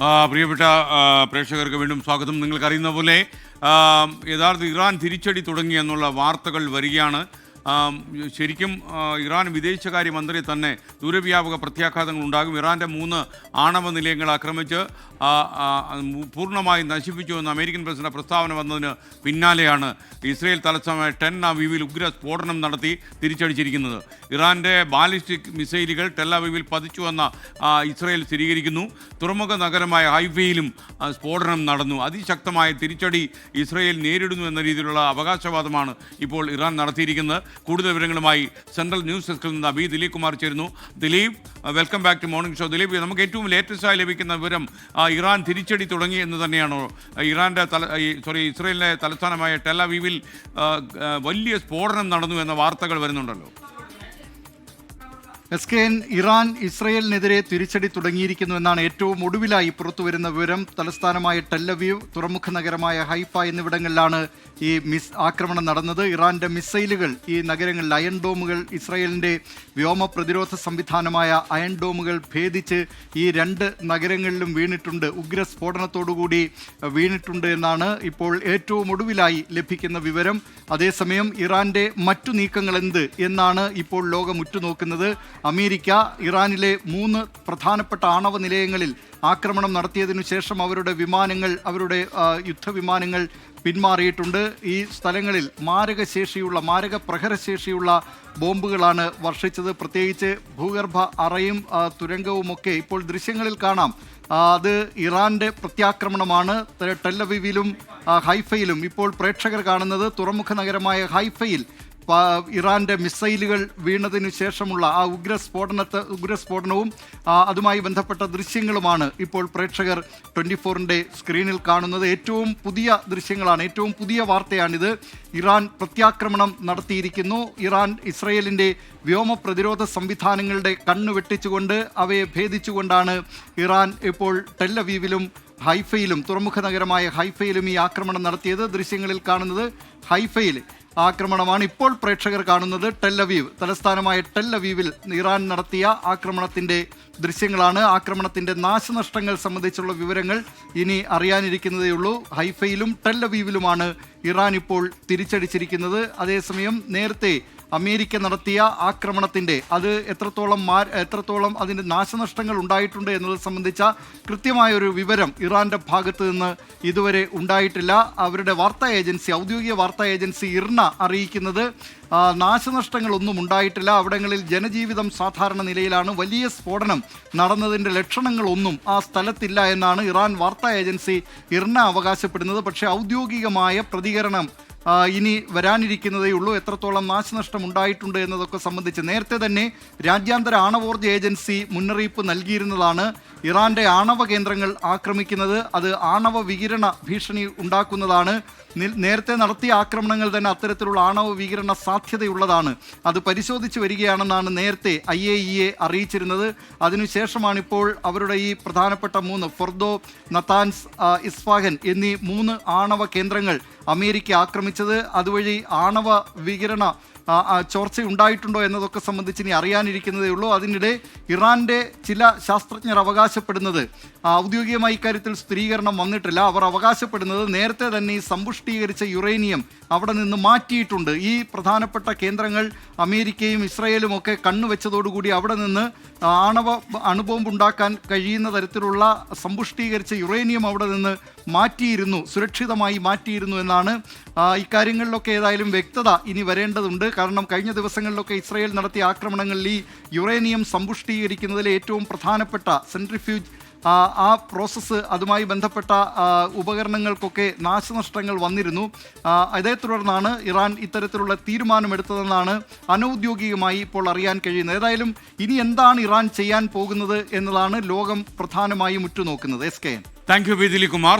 പ്രിയപ്പെട്ട പ്രേക്ഷകർക്ക് വീണ്ടും സ്വാഗതം. നിങ്ങൾക്കറിയുന്ന പോലെ യഥാർത്ഥ ഇറാൻ തിരിച്ചടി തുടങ്ങി എന്നുള്ള വാർത്തകൾ വരികയാണ്. ശരിക്കും ഇറാൻ വിദേശകാര്യ മന്ത്രി തന്നെ ദൂരവ്യാപക പ്രത്യാഘാതങ്ങൾ ഉണ്ടാകും. ഇറാന്റെ മൂന്ന് ആണവ നിലയങ്ങൾ ആക്രമിച്ച് പൂർണമായി നശിപ്പിച്ചു എന്ന് അമേരിക്കൻ പ്രസിഡന്റ് പ്രസ്താവന വന്നതിന് പിന്നാലെയാണ് ഇസ്രയേൽ തലസ്ഥാനമായ ടെൻ അവീവിൽ ഉഗ്ര സ്ഫോടനം നടത്തി തിരിച്ചടിച്ചിരിക്കുന്നത്. ഇറാന്റെ ബാലിസ്റ്റിക് മിസൈലുകൾ ടെൽ അവീവിൽ പതിച്ചുവെന്ന ആ, ഇസ്രയേൽ സ്ഥിരീകരിക്കുന്നു. തുറമുഖ നഗരമായ ഹൈഫയിലും സ്ഫോടനം നടന്നു. അതിശക്തമായ തിരിച്ചടി ഇസ്രയേൽ നേരിടുന്നു എന്ന രീതിയിലുള്ള അവകാശവാദമാണ് ഇപ്പോൾ ഇറാൻ നടത്തിയിരിക്കുന്നത്. കൂടുതൽ വിവരങ്ങളുമായി സെൻട്രൽ ന്യൂസ് ഡെസ്കിൽ നിന്ന് അബി ദിലീപ് കുമാർ ചേരുന്നു. Dileep welcome back to morning show. Dileep നമുക്ക് ഏറ്റവും ലേറ്റസ്റ്റ് ആയി ലഭിക്കുന്ന വിവരം ഇറാൻ തിരിച്ചടി തുടങ്ങി എന്ന് തന്നെയാണോ? ഇറാന്റെ തല സോറി ഇസ്രയേലിന്റെ തലസ്ഥാനമായ ടെലവീവിൽ വലിയ സ്ഫോടനം നടന്നു എന്ന വാർത്തകൾ വരുന്നുണ്ടല്ലോ. എസ് കെ എൻ ഇറാൻ ഇസ്രയേലിനെതിരെ തിരിച്ചടി തുടങ്ങിയിരിക്കുന്നു എന്നാണ് ഏറ്റവും ഒടുവിലായി പുറത്തുവരുന്ന വിവരം. തലസ്ഥാനമായ ടെല്ലവീവ് തുറമുഖ നഗരമായ ഹൈഫ എന്നിവിടങ്ങളിലാണ് ഈ മിസ് ആക്രമണം നടന്നത്. ഇറാന്റെ മിസൈലുകൾ ഈ നഗരങ്ങളിൽ അയൺ ഡോമുകൾ ഇസ്രയേലിന്റെ വ്യോമ പ്രതിരോധ സംവിധാനമായ അയൺ ഡോമുകൾ ഭേദിച്ച് ഈ രണ്ട് നഗരങ്ങളിലും വീണിട്ടുണ്ട്. ഉഗ്ര സ്ഫോടനത്തോടുകൂടി വീണിട്ടുണ്ട് എന്നാണ് ഇപ്പോൾ ഏറ്റവും ഒടുവിലായി ലഭിക്കുന്ന വിവരം. അതേസമയം ഇറാന്റെ മറ്റു നീക്കങ്ങൾ എന്ത് എന്നാണ് ഇപ്പോൾ ലോകം ഉറ്റുനോക്കുന്നത്. അമേരിക്ക ഇറാനിലെ മൂന്ന് പ്രധാനപ്പെട്ട ആണവ നിലയങ്ങളിൽ ആക്രമണം നടത്തിയതിനു ശേഷം അവരുടെ വിമാനങ്ങൾ അവരുടെ യുദ്ധവിമാനങ്ങൾ പിന്മാറിയിട്ടുണ്ട്. ഈ സ്ഥലങ്ങളിൽ മാരകശേഷിയുള്ള മാരക പ്രഹരശേഷിയുള്ള ബോംബുകളാണ് വർഷിച്ചത്. പ്രത്യേകിച്ച് ഭൂഗർഭ അറയും തുരങ്കവുമൊക്കെ ഇപ്പോൾ ദൃശ്യങ്ങളിൽ കാണാം. അത് ഇറാന്റെ പ്രത്യാക്രമണമാണ്. ടെല്ലവീവിലും ഹൈഫയിലും ഇപ്പോൾ പ്രേക്ഷകർ കാണുന്നത്. തുറമുഖ നഗരമായ ഹൈഫയിൽ ഇറാന്റെ മിസൈലുകൾ വീണതിനു ശേഷമുള്ള ആ ഉഗ്ര സ്ഫോടനത്തെ ഉഗ്ര സ്ഫോടനവും അതുമായി ബന്ധപ്പെട്ട ദൃശ്യങ്ങളുമാണ് ഇപ്പോൾ പ്രേക്ഷകർ ട്വന്റി ഫോറിന്റെ സ്ക്രീനിൽ കാണുന്നത്. ഏറ്റവും പുതിയ ദൃശ്യങ്ങളാണ് ഏറ്റവും പുതിയ വാർത്തയാണിത്. ഇറാൻ പ്രത്യാക്രമണം നടത്തിയിരിക്കുന്നു. ഇറാൻ ഇസ്രയേലിന്റെ വ്യോമ പ്രതിരോധ സംവിധാനങ്ങളുടെ കണ്ണു വെട്ടിച്ചുകൊണ്ട് അവയെ ഭേദിച്ചുകൊണ്ടാണ് ഇറാൻ ഇപ്പോൾ ടെല്ലവീവിലും ഹൈഫയിലും തുറമുഖ നഗരമായ ഹൈഫയിലും ഈ ആക്രമണം നടത്തിയത്. ദൃശ്യങ്ങളിൽ കാണുന്നത് ഹൈഫയിൽ ആക്രമണമാണ് ഇപ്പോൾ പ്രേക്ഷകർ കാണുന്നത്. ടെല്ലവീവ് തലസ്ഥാനമായ ടെല്ലവീവിൽ ഇറാൻ നടത്തിയ ആക്രമണത്തിന്റെ ദൃശ്യങ്ങളാണ്. ആക്രമണത്തിന്റെ നാശനഷ്ടങ്ങൾ സംബന്ധിച്ചുള്ള വിവരങ്ങൾ ഇനി അറിയാനിരിക്കുന്നതേയുള്ളൂ ഹൈഫയിലും ടെല്ലവീവിലുമാണ് ഇറാൻ ഇപ്പോൾ തിരിച്ചടിച്ചിരിക്കുന്നത്. അതേസമയം നേരത്തെ അമേരിക്ക നടത്തിയ ആക്രമണത്തിന്റെ അത് എത്രത്തോളം മാ എത്രത്തോളം അതിന്റെ നാശനഷ്ടങ്ങൾ ഉണ്ടായിട്ടുണ്ട് എന്നത് സംബന്ധിച്ച കൃത്യമായൊരു വിവരം ഇറാന്റെ ഭാഗത്തു നിന്ന് ഇതുവരെ ഉണ്ടായിട്ടില്ല. അവരുടെ വാർത്താ ഏജൻസി ഔദ്യോഗിക വാർത്താ ഏജൻസി ഇർണ അറിയിക്കുന്നത് നാശനഷ്ടങ്ങളൊന്നും ഉണ്ടായിട്ടില്ല. അവിടങ്ങളിൽ ജനജീവിതം സാധാരണ നിലയിലാണ്. വലിയ സ്ഫോടനം നടന്നതിന്റെ ലക്ഷണങ്ങളൊന്നും ആ സ്ഥലത്തില്ല എന്നാണ് ഇറാൻ വാർത്താ ഏജൻസി ഇർണ അവകാശപ്പെടുന്നത്. പക്ഷേ ഔദ്യോഗികമായ പ്രതികരണം ഇനി വരാനിരിക്കുന്നതേ ഉള്ളൂ. എത്രത്തോളം നാശനഷ്ടം ഉണ്ടായിട്ടുണ്ട് എന്നതൊക്കെ സംബന്ധിച്ച് നേരത്തെ തന്നെ രാജ്യാന്തര ആണവോർജ ഏജൻസി മുന്നറിയിപ്പ് നൽകിയിരുന്നതാണ്. ഇറാന്റെ ആണവ കേന്ദ്രങ്ങൾ ആക്രമിക്കുന്നത് അത് ആണവ വികിരണ ഭീഷണി ഉണ്ടാക്കുന്നതാണ്. നേരത്തെ നടത്തിയ ആക്രമണങ്ങൾ തന്നെ അത്തരത്തിലുള്ള ആണവ വികിരണ സാധ്യതയുള്ളതാണ്. അത് പരിശോധിച്ചു വരികയാണെന്നാണ് നേരത്തെ ഐ എ ഇ എ അറിയിച്ചിരുന്നത്. അതിനുശേഷമാണ് ഇപ്പോൾ അവരുടെ ഈ പ്രധാനപ്പെട്ട മൂന്ന് ഫൊർദോ നത്താൻസ് ഇസ്ഫാഹൻ എന്നീ മൂന്ന് ആണവ കേന്ദ്രങ്ങൾ അമേരിക്ക ആക്രമിച്ചത്. അതുവഴി ആണവ വികിരണ ചോർച്ച ഉണ്ടായിട്ടുണ്ടോ എന്നതൊക്കെ സംബന്ധിച്ച് ഇനി അറിയാനിരിക്കുന്നതേ ഉള്ളൂ. അതിനിടെ ഇറാന്റെ ചില ശാസ്ത്രജ്ഞർ അവകാശപ്പെടുന്നത് ഔദ്യോഗികമായി ഇക്കാര്യത്തിൽ സ്ഥിരീകരണം വന്നിട്ടില്ല. അവർ അവകാശപ്പെടുന്നത് നേരത്തെ തന്നെ ഈ സമ്പുഷ്ടീകരിച്ച യുറേനിയം അവിടെ നിന്ന് മാറ്റിയിട്ടുണ്ട്. ഈ പ്രധാനപ്പെട്ട കേന്ദ്രങ്ങൾ അമേരിക്കയും ഇസ്രയേലും ഒക്കെ കണ്ണുവെച്ചതോടുകൂടി അവിടെ നിന്ന് ആണവ അണുബോംബ് ഉണ്ടാക്കാൻ കഴിയുന്ന തരത്തിലുള്ള സമ്പുഷ്ടീകരിച്ച യുറേനിയം അവിടെ നിന്ന് മാറ്റിയിരുന്നു സുരക്ഷിതമായി മാറ്റിയിരുന്നു എന്നാണ് ഇക്കാര്യങ്ങളിലൊക്കെ ഏതായാലും വ്യക്തത ഇനി വരേണ്ടതുണ്ട്. കാരണം കഴിഞ്ഞ ദിവസങ്ങളിലൊക്കെ ഇസ്രയേൽ നടത്തിയ ആക്രമണങ്ങളിൽ ഈ യുറേനിയം സമ്പുഷ്ടീകരിക്കുന്നതിലെ ഏറ്റവും പ്രധാനപ്പെട്ട സെൻട്രിഫ്യൂജ് ആ, പ്രോസസ്സ് അതുമായി ബന്ധപ്പെട്ട ഉപകരണങ്ങൾക്കൊക്കെ നാശനഷ്ടങ്ങൾ വന്നിരുന്നു. അതേ തുടർന്നാണ് ഇറാൻ ഇത്തരത്തിലുള്ള തീരുമാനമെടുത്തതെന്നാണ് അനൗദ്യോഗികമായി ഇപ്പോൾ അറിയാൻ കഴിയുന്നത്. ഏതായാലും ഇനി എന്താണ് ഇറാൻ ചെയ്യാൻ പോകുന്നത് എന്നതാണ് ലോകം പ്രധാനമായും ഉറ്റുനോക്കുന്നത്. S K N. Thank you B Kumar